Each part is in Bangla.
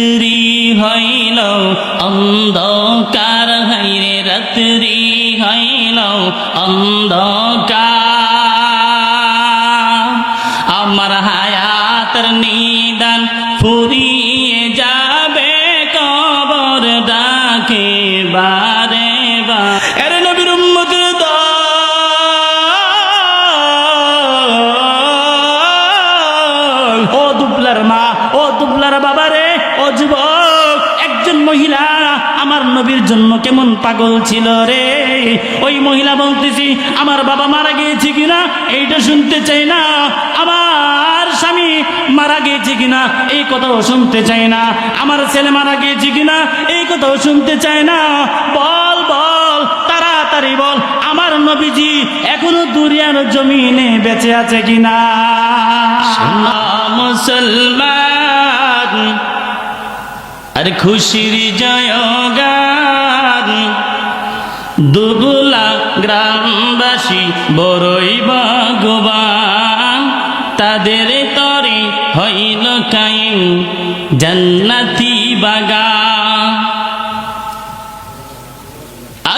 রাত্রি হইল অন্ধকার হাইরে রাত্রি হইল অন্ধকার। আমার হায়াতের নিদান ফুরিয়ে যাবে কবর ডাকে বা আমার নবীর জন্য কেমন পাগল ছিল রে? ওই মহিলা বলতেছি, আমার বাবা মারা গিয়েছে কিনা? এইটা শুনতে চাই না। আমার স্বামী মারা গিয়েছে কিনা? এই কথাও শুনতে চাই না। আমার ছেলে মারা গিয়েছে কিনা? এই কথাও শুনতে চাই না। বল বল, তাড়াতাড়ি বল, আমার নবীজি এখনও দুনিয়ার জমিনে বেঁচে আছে কিনা? মুসলমান আর খুশির জয়গান। দুবুলা গ্রামবাসী বড়ই ভগবান। তাদের তরে হইল কাইম জান্নাতি বাগা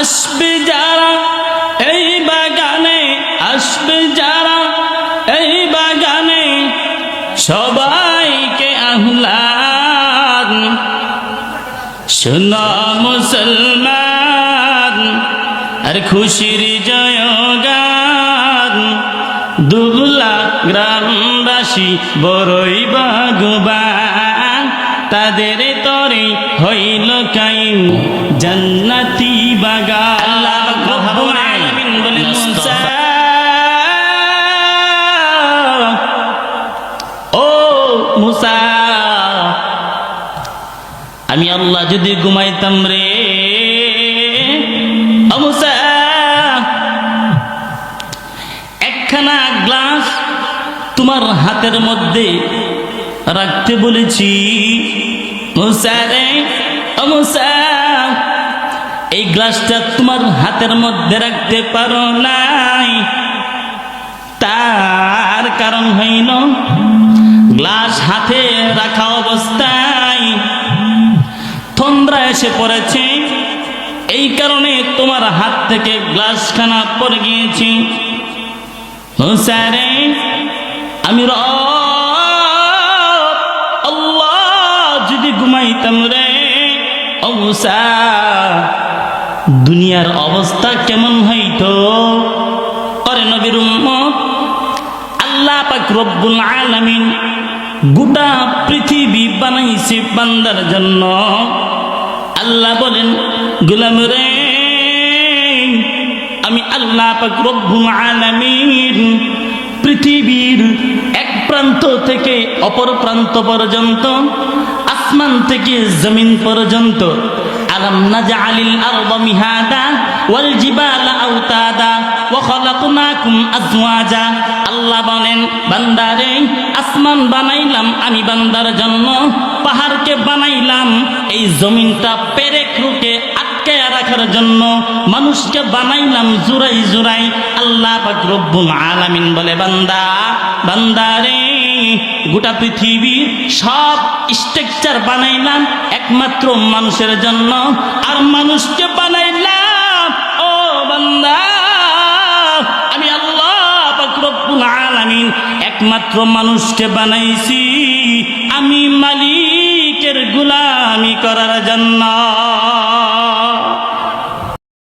আসবে যারা এই বাগানে, আসবে যারা এই বাগানে সবাইকে আহ্লাদ শোনা মুসলমান, আর খুশির জয়গান। দুবলা গ্রামবাসী বড়ই বাগবান তাদের তরে হইল কাইম জান্নাতি বাগান। আমি আল্লাহ যদি ঘুমাইতাম রে। একখানা গ্লাস তোমার হাতের মধ্যে রাখতে বলেছি। এই গ্লাসটা তোমার হাতের মধ্যে রাখতে পারো নাই। তার কারণ হইল, গ্লাস হাতে রাখা এসে পড়েছে। এই কারণে তোমার হাত থেকে গ্লাসখানা পড়ে গিয়েছি। স্যারে, আমি যদি ঘুমাইতাম রে দুনিয়ার অবস্থা কেমন হইতো? অরে নবীর আল্লাহ পাক রব্বুল আলামিন গোটা পৃথিবী বানাইছে বান্দার জন্য। আল্লাহ বলেন, গুলাম রে, আমি আল্লাহ পাক রব্বুল আলামিন পৃথিবীর এক প্রান্ত থেকে অপর প্রান্ত পর্যন্ত, আসমান থেকে জমিন পর্যন্ত, আলম নাজআলিল আরদা মিহাদা ওয়াল জিবালা আওতাদা ওয়া খালাকনাকুম আজওয়াজা আল্লাহ বলেন, বান্দারে, আসমান বানাইলাম আমি বান্দার জন্য, পাহাড়কে বানাইলাম, এই জমিনটা পেরেক রুকে আটকে রাখার জন্য মানুষকে বানাইলাম জুরাই জুরাই আল্লাহ রব্বুল আলামিন বলে, বান্দা, বান্দারে, গোটা পৃথিবী সব স্ট্রাকচার বানাইলাম একমাত্র মানুষের জন্য, আর মানুষকে বানাইলাম একমাত্র মানুষকে বানাইছি। আমি মালিকের গুলামি করার জন্য।